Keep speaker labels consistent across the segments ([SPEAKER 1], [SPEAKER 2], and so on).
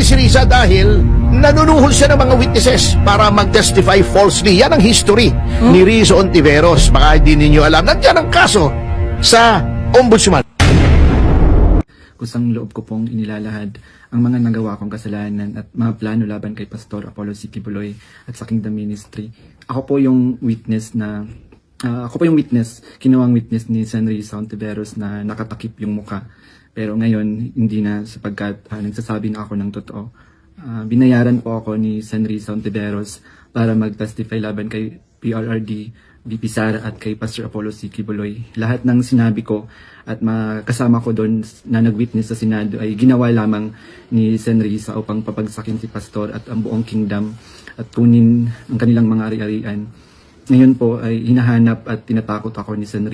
[SPEAKER 1] ni si Riza dahil nanunuhol siya ng mga witnesses para mag-testify falsely. Yan ang history ni Riza Ontiveros. Baka hindi ninyo alam. Nandiyan ang kaso sa ombudsman.
[SPEAKER 2] kusang loob ko pong inilalahad ang mga nagawa kong kasalanan at mga plano laban kay Pastor Apollo C. Kibuloy at sa Kingdom Ministry. Ako po yung witness na ah, ako po yung witness, kinuwang witness ni San Risa Ontiveros na nakatakip yung muka. Pero ngayon, hindi na sapagkat ah, nagsasabi na ako ng totoo. Ah, binayaran po ako ni San Risa Ontiveros para mag-testify laban kay PRRD, VP Sara at kay Pastor Apollo C. Kibuloy. Lahat ng sinabi ko at makasama ko doon na nag-witness sa Senado ay ginawa lamang ni Sen Risa upang papagsakin si Pastor at ang buong kingdom at kunin ang kanilang mga ari-arian. Ngayon po ay hinahanap at tinatakot ako ni Sen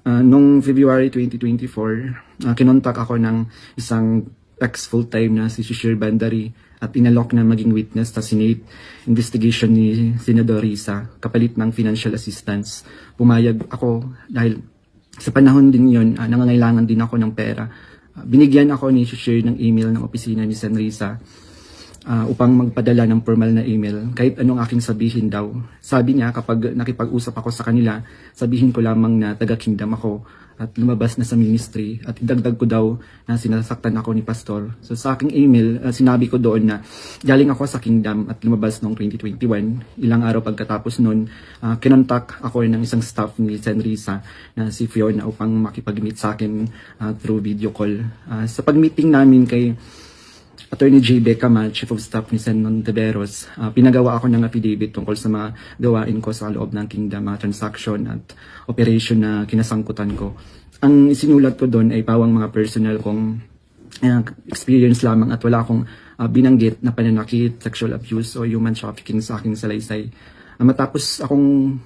[SPEAKER 2] Ah, noong February 2024, uh, kinontak ako ng isang ex full-time na si Shishir Bandari at inalok na maging witness sa Senate investigation ni Senador Risa kapalit ng financial assistance. Pumayag ako dahil sa panahon din yon uh, nangangailangan din ako ng pera. Ah, binigyan ako ni Shishir ng email ng opisina ni Sen Risa ah, upang magpadala ng formal na email kahit anong aking sabihin daw. Sabi niya kapag nakipag-usap ako sa kanila, sabihin ko lamang na taga-kingdom ako at lumabas na sa ministry at idagdag ko daw na sinasaktan ako ni pastor. So sa aking email, ah, sinabi ko doon na galing ako sa kingdom at lumabas noong 2021. Ilang araw pagkatapos noon, ah, kinontak ako ng isang staff ni Sen Risa na si Fiona upang makipag-meet sa akin ah, through video call. Ah, sa pag-meeting namin kay Attorney J. Becama, Chief of Staff ni Sen. Monteveros, ah, pinagawa ako ng affidavit tungkol sa mga gawain ko sa loob ng kingdom, mga transaction at operation na kinasangkutan ko. Ang isinulat ko doon ay pawang mga personal kong ah, experience lamang at wala akong ah, binanggit na pananakit, sexual abuse o human trafficking sa aking salaysay. Ah, matapos akong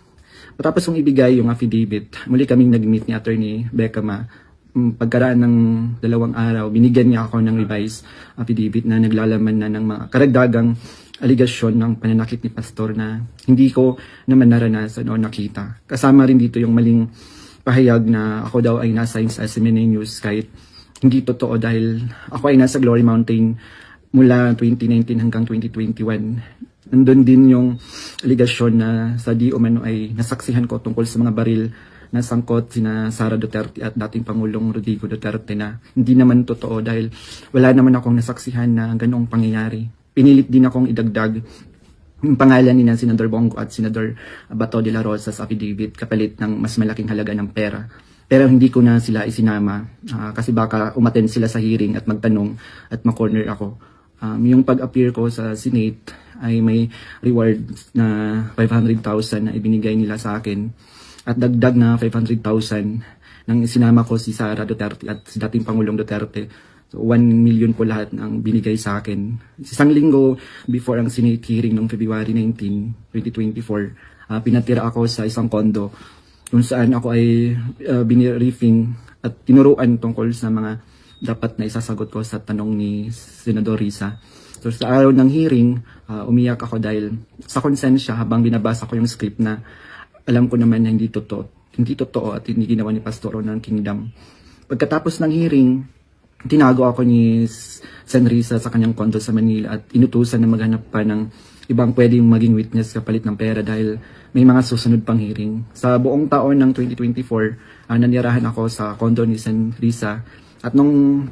[SPEAKER 2] matapos kong ibigay yung affidavit, muli kaming nag-meet ni Attorney Becama pagkaraan ng dalawang araw, binigyan niya ako ng revised affidavit na naglalaman na ng mga karagdagang aligasyon ng pananakit ni Pastor na hindi ko naman naranasan o nakita. Kasama rin dito yung maling pahayag na ako daw ay nasa sa SMNA News kahit hindi totoo dahil ako ay nasa Glory Mountain mula 2019 hanggang 2021. Nandun din yung aligasyon na sa di umano ay nasaksihan ko tungkol sa mga baril na sangkot sina Sara Duterte at dating Pangulong Rodrigo Duterte na hindi naman totoo dahil wala naman akong nasaksihan na ganoong pangyayari. Pinilit din akong idagdag yung pangalan ni na Senador Bongo at Senador Bato de la Rosa sa affidavit kapalit ng mas malaking halaga ng pera. Pero hindi ko na sila isinama ah, kasi baka umaten sila sa hearing at magtanong at makorner ako. Um, yung pag-appear ko sa Senate ay may reward na 500,000 na ibinigay nila sa akin at dagdag na 500,000 nang sinama ko si Sara Duterte at si dating Pangulong Duterte. So 1 million po lahat ang binigay sa akin. Isang linggo before ang Senate hearing noong February 19, 2024, ah, pinatira ako sa isang kondo kung saan ako ay uh, biniriefing at tinuruan tungkol sa mga dapat na isasagot ko sa tanong ni Senador Risa. So sa araw ng hearing, ah, umiyak ako dahil sa konsensya habang binabasa ko yung script na alam ko naman na hindi totoo, hindi totoo at hindi ginawa ni Pastoro ng Kingdom. Pagkatapos ng hearing, tinago ako ni Sen Risa sa kanyang kondo sa Manila at inutusan na maghanap pa ng ibang pwedeng maging witness kapalit ng pera dahil may mga susunod pang hearing. Sa buong taon ng 2024, ah, nanirahan ako sa kondo ni Sen Risa at nung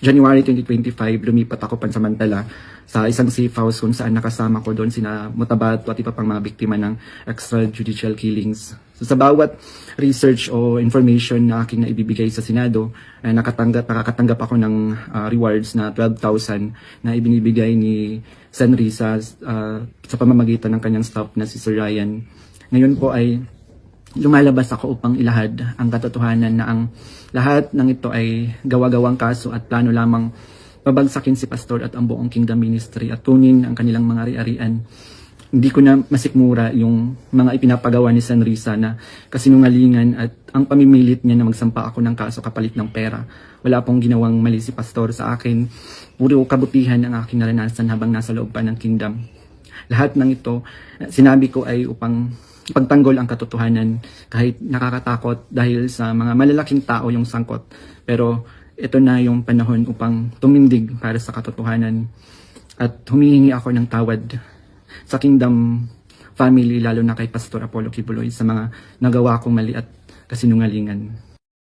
[SPEAKER 2] January 2025, lumipat ako pansamantala sa isang safe house kung saan nakasama ko doon sina Mutabato at iba pang mga biktima ng extrajudicial killings. So sa bawat research o information na aking naibibigay sa Senado, ay nakatanggap, nakakatanggap ako ng ah, rewards na 12,000 na ibinibigay ni Sen Risa ah, sa pamamagitan ng kanyang staff na si Sir Ryan. Ngayon po ay lumalabas ako upang ilahad ang katotohanan na ang lahat ng ito ay gawa-gawang kaso at plano lamang pabagsakin si pastor at ang buong kingdom ministry at kunin ang kanilang mga ari-arian. Hindi ko na masikmura yung mga ipinapagawa ni San Risa na kasinungalingan at ang pamimilit niya na magsampa ako ng kaso kapalit ng pera. Wala pong ginawang mali si pastor sa akin. Puro kabutihan ang aking naranasan habang nasa loob pa ng kingdom. Lahat ng ito, sinabi ko ay upang pagtanggol ang katotohanan kahit nakakatakot dahil sa mga malalaking tao yung sangkot. Pero ito na yung panahon upang tumindig para sa katotohanan at humihingi ako ng tawad sa Kingdom family lalo na kay Pastor Apollo Kibuloy sa mga nagawa kong mali at kasinungalingan.